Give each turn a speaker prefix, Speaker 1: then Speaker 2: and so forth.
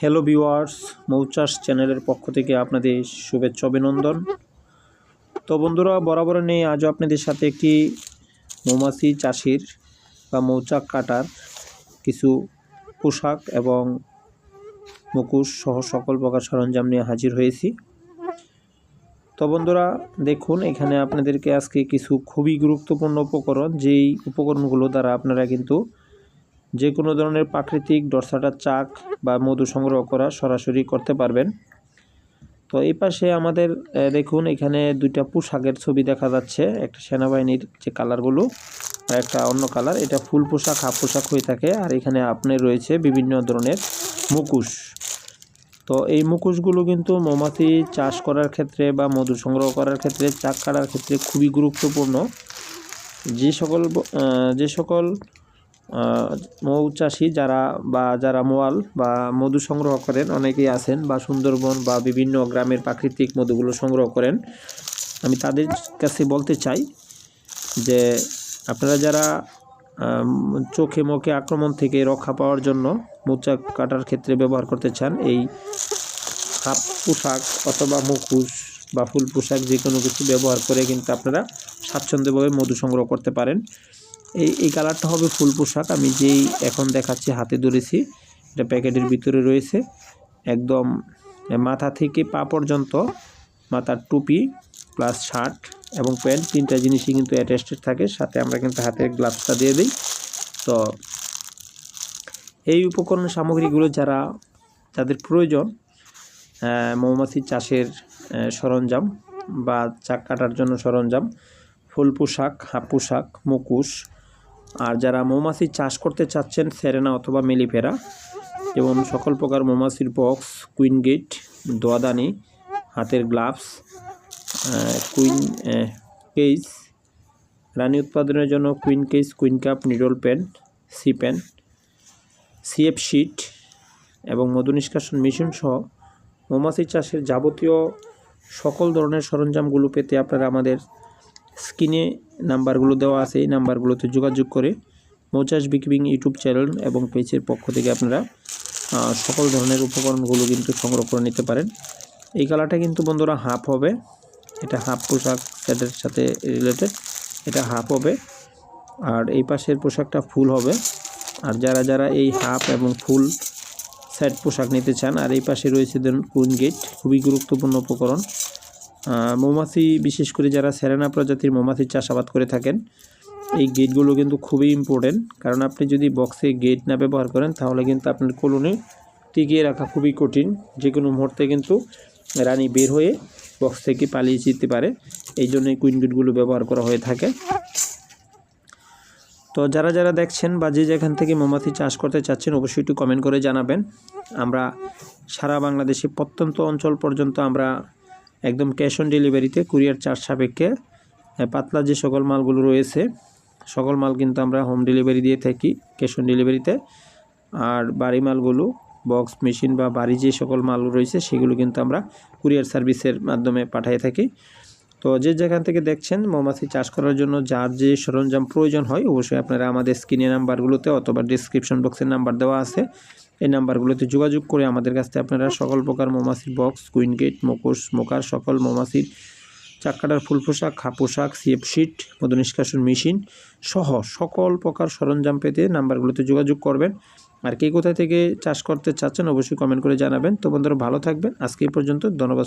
Speaker 1: Hello viewers মৌচাষ চ্যানেলের পক্ষ থেকে আপনাদের শুভেচ্ছা, অভিনন্দন। তো বন্ধুরা, বরাবর নেই আজও আপনাদের সাথে একটি মৌমাছি চাষির বা মৌচাক কাটার কিছু পোশাক এবং মুখোশ সহ সকল প্রকার সরঞ্জাম নিয়ে হাজির হয়েছি। তো বন্ধুরা, দেখুন, এখানে আপনাদেরকে আজকে কিছু খুবই গুরুত্বপূর্ণ উপকরণ, যেই উপকরণগুলো দ্বারা আপনারা কিন্তু যে কোনো ধরনের প্রাকৃতিক ডরসাটা চাক বা মধু সংগ্রহ করা সরাসরি করতে পারবেন। তো এই পাশে আমাদের দেখুন, এখানে দুইটা পোশাকের ছবি দেখা যাচ্ছে। একটা সেনাবাহিনীর যে কালারগুলো আর একটা অন্য কালার। এটা ফুল পোশাক, হাফ পোশাক হয়ে থাকে। আর এখানে আপনার রয়েছে বিভিন্ন ধরনের মুখোশ। তো এই মুখোশগুলো কিন্তু মৌমাছি চাষ করার ক্ষেত্রে বা মধু সংগ্রহ করার ক্ষেত্রে, চাক কাটার ক্ষেত্রে খুবই গুরুত্বপূর্ণ। যে সকল যে সকল মৌ চাষি যারা বা যারা মোয়াল বা মধু সংগ্রহ করেন, অনেকেই আছেন বা সুন্দরবন বা বিভিন্ন গ্রামের প্রাকৃতিক মধুগুলো সংগ্রহ করেন। আমি তাদের কাছে বলতে চাই যে আপনারা যারা চোখে মুখে আক্রমণ থেকে রক্ষা পাওয়ার জন্য মোচা কাটার ক্ষেত্রে ব্যবহার করতে চান, এই হাফ পোশাক অথবা মুখোশ বা ফুল পোশাক যে কোনো কিছু ব্যবহার করে কিন্তু আপনারা স্বাচ্ছন্দ্যভাবে মধু সংগ্রহ করতে পারেন। এই এই কালারটা হবে ফুল পোশাক। আমি যেই এখন দেখাচ্ছি, হাতে ধরেছি, এটা প্যাকেটের ভিতরে রয়েছে। একদম মাথা থেকে পা পর্যন্ত মাথার টুপি, প্লাস শার্ট এবং প্যান্ট, তিনটা জিনিসই কিন্তু অ্যাটাচড থাকে। সাথে আমরা কিন্তু হাতের গ্লাভসটা দিয়ে দিই। তো এই উপকরণ সামগ্রীগুলো যারা, যাদের প্রয়োজন মৌমাছি চাষের সরঞ্জাম বা চাক কাটার জন্য সরঞ্জাম, ফুল পোশাক, হাফ পোশাক মুকুশ আর যারা মৌমাছি চাষ করতে চাচ্ছেন, সেরেনা অথবা মেলিফেরা যেমন সকল প্রকার মৌমাছির বক্স, কুইন গেট, দোয়াদানি, হাতের গ্লাভস কুইন কেস রানী উৎপাদনের জন্য queen case queen cup, needle pen, C pen, CF sheet, এবং মধু নিষ্কাশন মেশিন সহ মৌমাছি চাষের যাবতীয় সকল ধরনের সরঞ্জামগুলো পেতে আপনারা আমাদের স্ক্রিনে নাম্বারগুলো দেওয়া আছে, এই নাম্বারগুলোতে যোগাযোগ করে মৌচাষ বিকিবিং ইউটিউব চ্যানেল এবং পেজের পক্ষ থেকে আপনারা সকল ধরনের উপকরণগুলো কিন্তু সংগ্রহ করে নিতে পারেন। এই কালারটা কিন্তু বন্ধুরা হাফ হবে। এটা হাফ পোশাক সেটের সাথে রিলেটেড এটা হাফ হবে। আর এই পাশের পোশাকটা ফুল হবে। আর যারা যারা এই হাফ এবং ফুল সেট পোশাক নিতে চান, আর এই পাশে রয়েছে ধরুন কুইন গেট, খুবই গুরুত্বপূর্ণ উপকরণ। মৌমাছি, বিশেষ করে যারা সেরেনা প্রজাতির মৌমাছির চাষাবাদ করে থাকেন, এই গেটগুলো কিন্তু খুবই ইম্পর্টেন্ট কারণ আপনি যদি বক্সে গেট না ব্যবহার করেন, তাহলে কিন্তু আপনার কলোনি টিকিয়ে রাখা খুবই কঠিন। যে কোনো মুহূর্তে কিন্তু রানী বের হয়ে বক্স থেকে পালিয়ে যেতে পারে। এই জন্য কুইন গেটগুলো ব্যবহার করা হয়ে থাকে। তো যারা যারা দেখছেন বা যে যেখান থেকে মৌমাছি চাষ করতে চাচ্ছেন, অবশ্যই একটু কমেন্ট করে জানাবেন। আমরা সারা বাংলাদেশে প্রত্যন্ত অঞ্চল পর্যন্ত আমরা একদম ক্যাশ অন ডেলিভারিতে কুরিয়ার চার্জ সাপেক্ষে পাতলা যে সকল মালগুলো রয়েছে, সকল মাল কিন্তু আমরা হোম ডেলিভারি দিয়ে থাকি ক্যাশ অন ডেলিভারিতে আর বাড়ি মালগুলো বক্স মেশিন বা বাড়ি যে সকল মাল রয়েছে, সেগুলো কিন্তু আমরা কুরিয়ার সার্ভিসের মাধ্যমে পাঠিয়ে থাকি। তো যে যেখান থেকে দেখছেন, মৌমাছি চাষ করার জন্য যার যে সরঞ্জাম প্রয়োজন হয়, অবশ্যই আপনারা আমাদের স্ক্রিনে নাম্বারগুলোতে অথবা ডিসক্রিপশন বক্সের নাম্বার দেওয়া আছে। এই নাম্বারগুলোতে যোগাযোগ করে আমাদের কাছ থেকে আপনারা সকল প্রকার মৌমাছির বক্স কুইন গেট মুখোশ মোকার সকল মৌমাছির চাক্কাটার ফুল পোশাক, খা পোশাক সিএফ শিট মধু নিষ্কাশন মেশিন সহ সকল প্রকার সরঞ্জাম পেতে নাম্বারগুলোতে যোগাযোগ করবেন। আর কে কোথা থেকে চাষ করতে চাচ্ছেন, অবশ্যই কমেন্ট করে জানাবেন। তো বন্ধুরা, ভালো থাকবেন। আজকে এই পর্যন্ত, ধন্যবাদ